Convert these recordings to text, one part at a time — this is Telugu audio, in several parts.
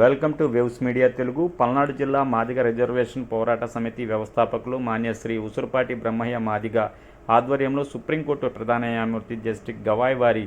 Welcome to waves media Telugu. Palnadu జిల్లా మాదిగ రిజర్వేషన్ పోరాట సమితి వ్యవస్థాపకులు మాన్యశ్రీ ఉసురుపాటి బ్రహ్మయ్య మాదిగ ఆధ్వర్యంలో సుప్రీంకోర్టు ప్రధాన న్యాయమూర్తి జస్టిస్ గవాయ్ వారి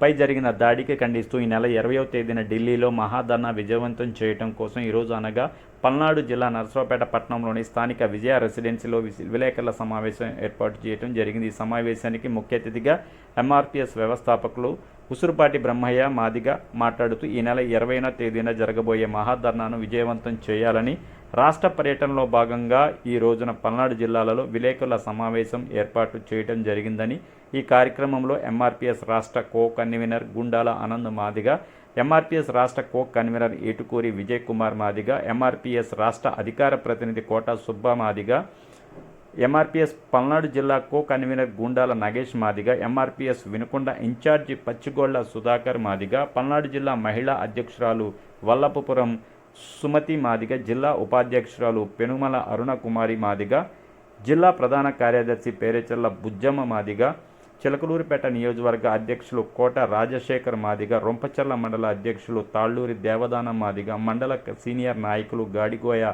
పై జరిగిన దాడికి ఖండిస్తూ ఈ నెల ఇరవయో తేదీన ఢిల్లీలో మహాధర్నా విజయవంతం చేయడం కోసం ఈరోజు అనగా పల్నాడు జిల్లా నరసరావుపేట పట్టణంలోని స్థానిక విజయ రెసిడెన్సీలో విలేకరుల సమావేశం ఏర్పాటు చేయడం జరిగింది. ఈ సమావేశానికి ముఖ్య అతిథిగా ఎంఆర్పిఎస్ వ్యవస్థాపకులు ఉసురుపాటి బ్రహ్మయ్య మాదిగ మాట్లాడుతూ ఈ నెల ఇరవైన తేదీన జరగబోయే మహాధర్నాను విజయవంతం చేయాలని రాష్ట్ర పర్యటనలో భాగంగా ఈ రోజున పల్నాడు జిల్లాలలో విలేకరుల సమావేశం ఏర్పాటు చేయడం జరిగిందని ఈ కార్యక్రమంలో ఎంఆర్పిఎస్ రాష్ట్ర co convener Gundala Anand Madiga MRPS రాష్ట్ర co convener Etukuri Vijay Kumar Madiga MRPS రాష్ట్ర అధికార ప్రతినిధి కోట సుబ్బా మాదిగ ఎంఆర్పిఎస్ పల్నాడు జిల్లా co convener Gundala Nagesh Madiga MRPS Vinukonda incharge Pachigolla Sudhakar Madiga Palnadu జిల్లా మహిళా అధ్యక్షురాలు వల్లభపురం సుమతి మాదిగ జిల్లా ఉపాధ్యక్షురాలు పెనుమల అరుణకుమారి మాదిగ జిల్లా ప్రధాన కార్యదర్శి పేరేచల్ల బుజ్జమ్మ మాదిగ చిలకలూరిపేట నియోజకవర్గ అధ్యక్షులు కోట రాజశేఖర్ మాదిగ రొంపచర్ల మండల అధ్యక్షులు తాళ్ళూరి దేవదానం మాదిగ మండల సీనియర్ నాయకులు గాడిగోయ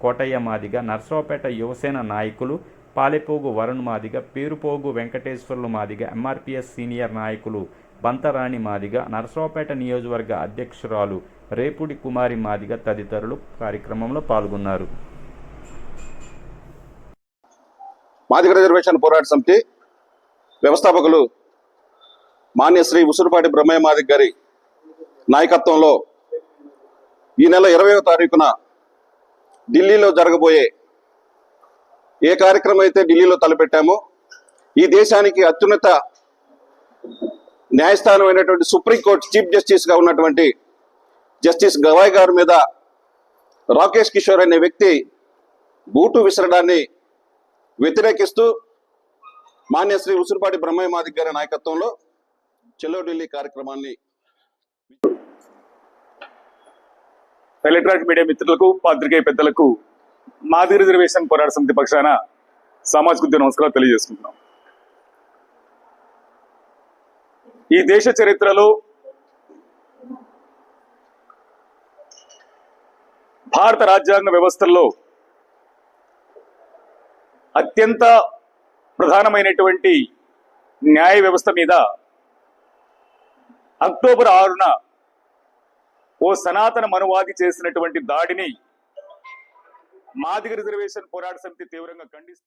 కోటయ్య మాదిగ నర్సరావుపేట యువసేన నాయకులు పాలెపోగు వరుణ్ మాదిగ పేరుపోగు వెంకటేశ్వర్లు మాదిగ ఎంఆర్పిఎస్ సీనియర్ నాయకులు బంతరాణి మాదిగ నర్సరావుపేట నియోజకవర్గ అధ్యక్షురాలు రేపుడి కుమారి మాదిగ తదితరులు కార్యక్రమంలో పాల్గొన్నారు. మాదిగ రిజర్వేషన్ పోరాట సమితి వ్యవస్థాపకులు మాన్య శ్రీ ఉసురుపాటి బ్రహ్మయ్య మాదిగ గారి నాయకత్వంలో ఈ నెల ఇరవయో తారీఖున ఢిల్లీలో జరగబోయే ఏ కార్యక్రమం అయితే ఢిల్లీలో తలపెట్టామో ఈ దేశానికి అత్యున్నత న్యాయస్థానం అయినటువంటి సుప్రీంకోర్టు చీఫ్ జస్టిస్గా ఉన్నటువంటి జస్టిస్ గవాయ్ గారి మీద రాకేష్ కిషోర్ అనే వ్యక్తి బూటు విసరడాన్ని వ్యతిరేకిస్తూ మాన్య శ్రీ ఉసురుపాటి బ్రహ్మయ్య మాదిక్ గారి నాయకత్వంలో చెల్లో ఢిల్లీ కార్యక్రమాన్ని ఎలక్ట్రానిక్ మీడియా మిత్రులకు పాత్రికేయ పెద్దలకు మాది రిజర్వేషన్ పోరాట సమితి పక్షాన సామాజిక ఉద్యమ నమస్కారాలు తెలియజేసుకుంటున్నాం. ఈ దేశ చరిత్రలో భారత రాజ్యాంగ వ్యవస్థల్లో అత్యంత ప్రధానమైనటువంటి న్యాయ వ్యవస్థ మీద అక్టోబర్ ఆరున ఓ సనాతన మనువాది చేసినటువంటి దాడిని మాదిగ రిజర్వేషన్ పోరాట సమితి తీవ్రంగా ఖండిస్తూ